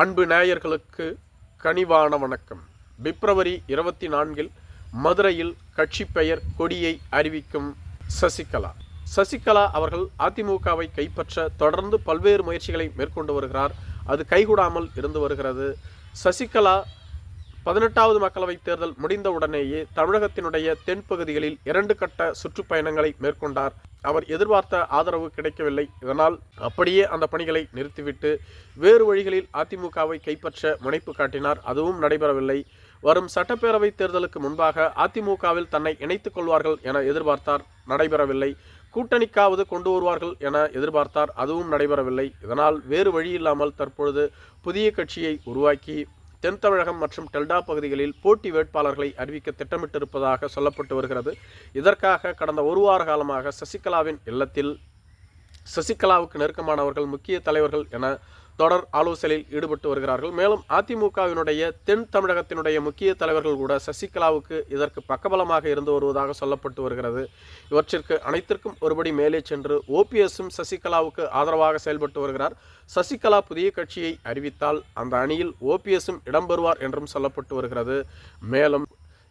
அன்பு நேயர்களுக்கு கனிவான வணக்கம். பிப்ரவரி இருபத்தி நான்கில் மதுரையில் கட்சி பெயர் கொடியை அறிவிக்கும் சசிகலா. சசிகலா அவர்கள் அதிமுகவை கைப்பற்ற தொடர்ந்து பல்வேறு முயற்சிகளை மேற்கொண்டு வருகிறார். அது கைகூடாமல் இருந்து வருகிறது. சசிகலா பதினெட்டாவது மக்களவைத் தேர்தல் முடிந்தவுடனேயே தமிழகத்தினுடைய தென்பகுதிகளில் இரண்டு கட்ட சுற்றுப்பயணங்களை மேற்கொண்டார். அவர் எதிர்பார்த்த ஆதரவு கிடைக்கவில்லை. இதனால் அப்படியே அந்த பணிகளை நிறுத்திவிட்டு வேறு வழிகளில் அதிமுகவை கைப்பற்ற முனைப்பு காட்டினார். அதுவும் நடைபெறவில்லை. வரும் சட்டப்பேரவை தேர்தலுக்கு முன்பாக அதிமுகவில் தன்னை இணைத்துக் கொள்வார்கள் என எதிர்பார்த்தார். நடைபெறவில்லை. கூட்டணிக்காவது கொண்டு வருவார்கள் என எதிர்பார்த்தார். அதுவும் நடைபெறவில்லை. இதனால் வேறு வழியில்லாமல் தற்பொழுது புதிய கட்சியை உருவாக்கி தென் தமிழகம் மற்றும் டெல்டா பகுதிகளில் போட்டி வேட்பாளர்களை அறிவிக்க திட்டமிட்டிருப்பதாக சொல்லப்பட்டு வருகிறது. இதற்காக கடந்த ஒரு வார காலமாக சசிகலாவின் இல்லத்தில் சசிகலாவுக்கு நெருக்கமானவர்கள் முக்கிய தலைவர்கள் என தொடர் ஆலோசனையில் ஈடுபட்டு வருகிறார்கள். மேலும் அதிமுகவினுடைய தென் தமிழகத்தினுடைய முக்கிய தலைவர்கள் கூட சசிகலாவுக்கு இதற்கு பக்கபலமாக இருந்து வருவதாக சொல்லப்பட்டு வருகிறது. இவற்றிற்கு அனைத்திற்கும் ஒருபடி மேலே சென்று ஓபிஎஸும் சசிகலாவுக்கு ஆதரவாக செயல்பட்டு வருகிறார். சசிகலா புதிய கட்சியை அறிவித்தால் அந்த அணியில் ஓபிஎஸும் இடம்பெறுவார் என்றும் சொல்லப்பட்டு வருகிறது. மேலும்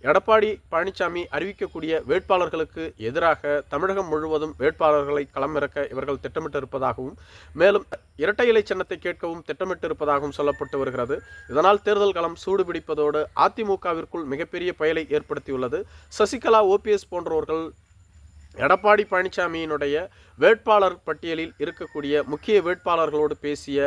எடப்பாடி பழனிசாமி அறிவிக்கக்கூடிய வேட்பாளர்களுக்கு எதிராக தமிழகம் முழுவதும் வேட்பாளர்களை களமிறக்க இவர்கள் திட்டமிட்டிருப்பதாகவும் மேலும் இரட்டை இலை சின்னத்தை கேட்கவும் திட்டமிட்டிருப்பதாகவும் சொல்லப்பட்டு வருகிறது. இதனால் தேர்தல் களம் சூடுபிடிப்பதோடு அதிமுகவிற்குள் மிகப்பெரிய பயலை ஏற்படுத்தியுள்ளது. சசிகலா ஓபிஎஸ் போன்றவர்கள் எடப்பாடி பழனிசாமியினுடைய வேட்பாளர் பட்டியலில் இருக்கக்கூடிய முக்கிய வேட்பாளர்களோடு பேசிய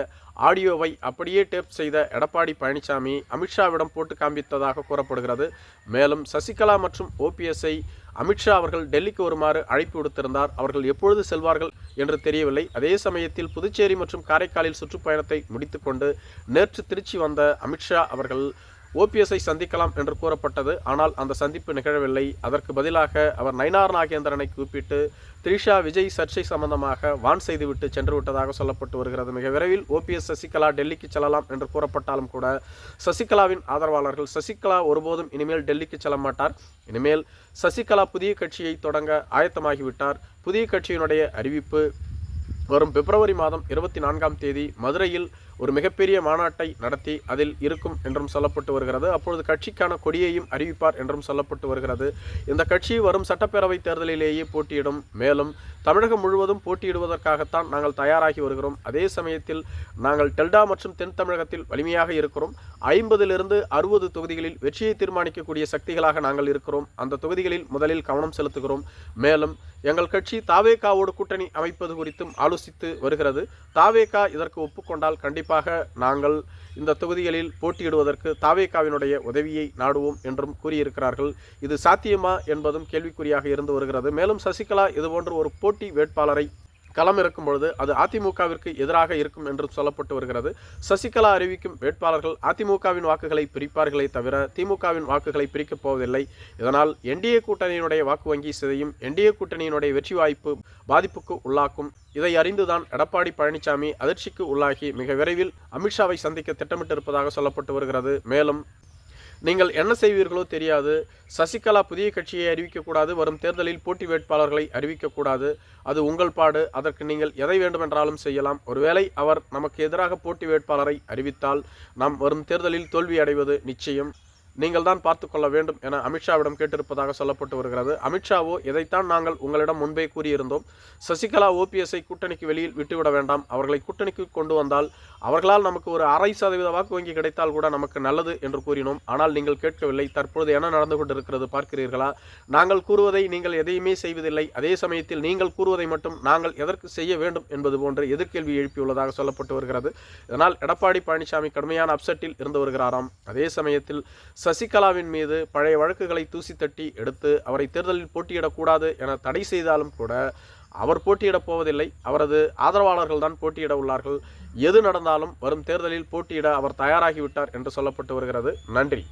ஆடியோவை அப்படியே டேப் செய்த எடப்பாடி பழனிசாமி அமித்ஷாவிடம் போட்டு காண்பித்ததாக கூறப்படுகிறது. மேலும் சசிகலா மற்றும் ஓபிஎஸ்ஐ அமித்ஷா அவர்கள் டெல்லிக்கு வருமாறு அழைப்பு விடுத்திருந்தார். அவர்கள் எப்பொழுது செல்வார்கள் என்று தெரியவில்லை. அதே சமயத்தில் புதுச்சேரி மற்றும் காரைக்காலில் சுற்றுப்பயணத்தை முடித்துக்கொண்டு நேற்று திருச்சி வந்த அமித்ஷா அவர்கள் ஓபிஎஸ்ஐ சந்திக்கலாம் என்று கூறப்பட்டது. ஆனால் அந்த சந்திப்பு நிகழவில்லை. அதற்கு பதிலாக அவர் நயினார் நாகேந்திரனை கூப்பிட்டு த்ரிஷா விஜய் சர்ச்சை சம்பந்தமாக வான் செய்துவிட்டு சென்று விட்டதாக சொல்லப்பட்டு வருகிறது. மிக விரைவில் ஓபிஎஸ் சசிகலா டெல்லிக்கு செல்லலாம் என்று கூறப்பட்டாலும் கூட சசிகலாவின் ஆதரவாளர்கள் சசிகலா ஒருபோதும் இனிமேல் டெல்லிக்கு செல்ல மாட்டார். இனிமேல் சசிகலா புதிய கட்சியை தொடங்க ஆயத்தமாகிவிட்டார். புதிய கட்சியினுடைய அறிவிப்பு வரும் பிப்ரவரி மாதம் இருபத்தி நான்காம் தேதி மதுரையில் ஒரு மிகப்பெரிய மாநாட்டை நடத்தி அதில் இருக்கும் என்றும் சொல்லப்பட்டு வருகிறது. அப்பொழுது கட்சிக்கான கொடியையும் அறிவிப்பார் என்றும் சொல்லப்பட்டு வருகிறது. இந்த கட்சி வரும் சட்டப்பேரவை தேர்தலிலேயே போட்டியிடும். மேலும் தமிழகம் முழுவதும் போட்டியிடுவதற்காகத்தான் நாங்கள் தயாராகி வருகிறோம். அதே சமயத்தில் நாங்கள் டெல்டா மற்றும் தென் தமிழகத்தில் வலிமையாக இருக்கிறோம். ஐம்பதிலிருந்து அறுபது தொகுதிகளில் வெற்றியை தீர்மானிக்கக்கூடிய சக்திகளாக நாங்கள் இருக்கிறோம். அந்த தொகுதிகளில் முதலில் கவனம் செலுத்துகிறோம். மேலும் எங்கள் கட்சி தாவேகாவோடு கூட்டணி அமைப்பது குறித்தும் ஆலோசித்து வருகிறது. தாவேகா இதற்கு ஒப்புக்கொண்டால் கண்டிப்பாக நாங்கள் இந்த தொகுதிகளில் போட்டியிடுவதற்கு தாவேகாவினுடைய உதவியை நாடுவோம் என்றும் கூறியிருக்கிறார்கள். இது சாத்தியமா என்பதும் கேள்விக்குறியாக இருந்து வருகிறது. மேலும் சசிகலா இதுபோன்ற ஒரு போட்டி வேட்பாளரை களம் இருக்கும் பொழுது அது அதிமுகவிற்கு எதிராக இருக்கும் என்றும் சொல்லப்பட்டு வருகிறது. சசிகலா அறிவிக்கும் வேட்பாளர்கள் அதிமுகவின் வாக்குகளை பிரிப்பார்களே தவிர திமுகவின் வாக்குகளை பிரிக்கப் போவதில்லை. இதனால் என்டிஏ கூட்டணியினுடைய வாக்கு வங்கி சிதையும் என்டிஏ கூட்டணியினுடைய வெற்றி வாய்ப்பு பாதிப்புக்கு உள்ளாக்கும். இதை அறிந்துதான் எடப்பாடி பழனிசாமி அதிர்ச்சிக்கு உள்ளாகி மிக விரைவில் அமித்ஷாவை சந்திக்க திட்டமிட்டிருப்பதாக சொல்லப்பட்டு வருகிறது. மேலும் நீங்கள் என்ன செய்வீர்களோ தெரியாது. சசிகலா புதிய கட்சியை அறிவிக்கக்கூடாது. வரும் தேர்தலில் போட்டி வேட்பாளர்களை அறிவிக்கக்கூடாது. அது உங்கள் பாடு. அதற்கு நீங்கள் எதை வேண்டுமென்றாலும் செய்யலாம். ஒருவேளை அவர் நமக்கு எதிராக போட்டி வேட்பாளரை அறிவித்தால் நாம் வரும் தேர்தலில் தோல்வி அடைவது நிச்சயம். நீங்கள் தான் பார்த்து கொள்ள வேண்டும் என அமித்ஷாவிடம் கேட்டிருப்பதாக சொல்லப்பட்டு வருகிறது. அமித்ஷாவோ இதைத்தான் நாங்கள் உங்களிடம் முன்பே கூறியிருந்தோம் சசிகலா ஓபிஎஸ்ஐ கூட்டணிக்கு வெளியில் விட்டுவிட வேண்டாம். அவர்களை கூட்டணிக்கு கொண்டு வந்தால் அவர்களால் நமக்கு ஒரு அரை சதவீத வாக்கு வங்கி கிடைத்தால் கூட நமக்கு நல்லது என்று கூறினோம். ஆனால் நீங்கள் கேட்கவில்லை. தற்பொழுது என்ன நடந்து கொண்டிருக்கிறது பார்க்கிறீர்களா? நாங்கள் கூறுவதை நீங்கள் எதையுமே செய்வதில்லை. அதே சமயத்தில் நீங்கள் கூறுவதை மட்டும் நாங்கள் எதற்கு செய்ய வேண்டும் என்பது போன்ற எதிர்கேள்வி எழுப்பியுள்ளதாக சொல்லப்பட்டு வருகிறது. இதனால் எடப்பாடி பழனிசாமி கடுமையான அப்செட்டில் இருந்து வருகிறாராம். அதே சமயத்தில் சசிகலாவின் மீது பழைய வழக்குகளை தூசி தட்டி எடுத்து அவரை தேர்தலில் போட்டியிடக்கூடாது என தடை செய்தாலும் கூட அவர் போட்டியிடப் போவதில்லை. அவரது ஆதரவாளர்கள் தான் போட்டியிட உள்ளார்கள். எது நடந்தாலும் வரும் தேர்தலில் போட்டியிட அவர் தயாராகிவிட்டார் என்று சொல்லப்பட்டு வருகிறது. நன்றி.